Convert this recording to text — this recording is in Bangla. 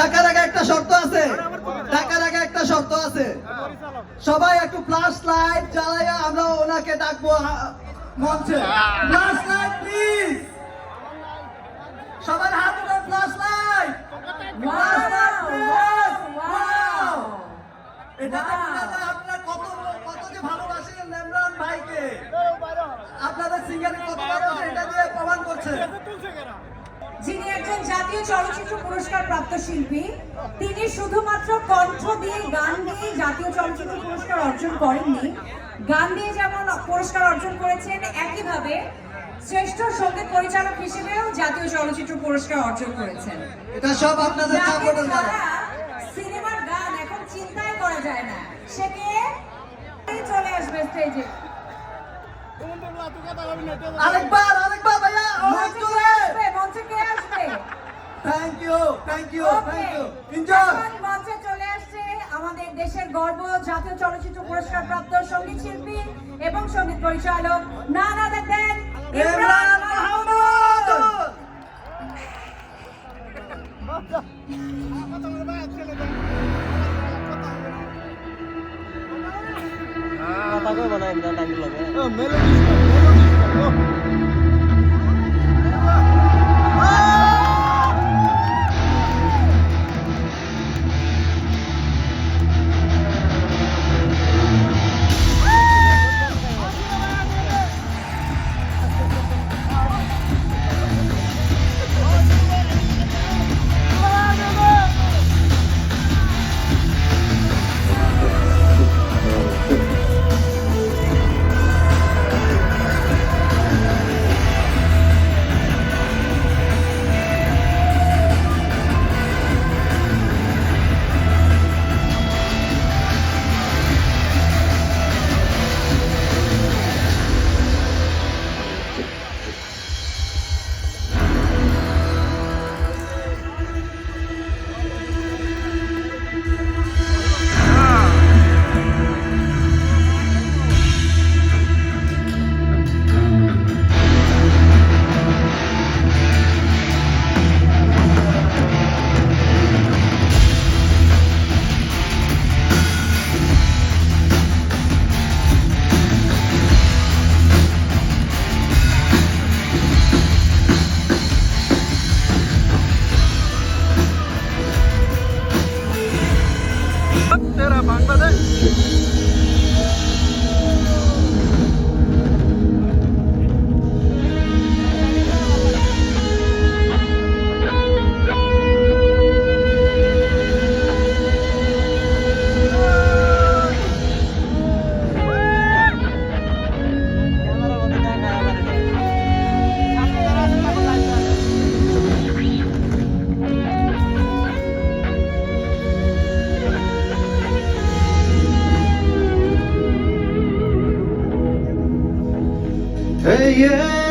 ঢাকার আগে একটা শর্ত আছে। ঢাকার আগে একটা শর্ত আছে। সবাই একটু ফ্লাশ লাইট জ্বালাইয়া আমরা ওনাকে ডাকবো মঞ্চে। ফ্লাশ লাইট প্লিজ সবার হাত উঠে ফ্লাশ লাইট তো আপনারা কত কত যে ভালোবাসেন ইমরান ভাইকে? আপনাদের সিঙ্গারে কত ভালোবাসেন এটা দিয়ে প্রমাণ করছে। যিনি একজন জাতীয় চলচ্চিত্র পুরস্কার প্রাপ্ত শিল্পী তিনি শুধুমাত্র কণ্ঠ দিয়ে গান দিয়ে জাতীয় চলচ্চিত্র পুরস্কার অর্জন করেননি। গান দিয়ে যেমন পুরস্কার অর্জন করেছেন একইভাবে শ্রেষ্ঠ সংগীত পরিচালক হিসেবেও জাতীয় চলচ্চিত্র পুরস্কার অর্জন করেছেন। এটা সব আপনাদের সিনেমার গান এখন চিন্তাই করা যায় না। সে কে? চলে আসবে স্টেজে আরেকবার আরেকবার ভাইয়া অনেক মঞ্চে কে জোরে আসবে মঞ্চে কে আসবে thank you thank you Okay. Thank you enjoy এখন মঞ্চে চলে আসছে আমাদের দেশের গর্ব জাতীয় চলচ্চিত্র পুরস্কার প্রাপ্ত সংগীত শিল্পী এবং সংগীত পরিচালক না না দেখেন ইমরান মাহমুদ। কথা কইব না ইমরান yeah.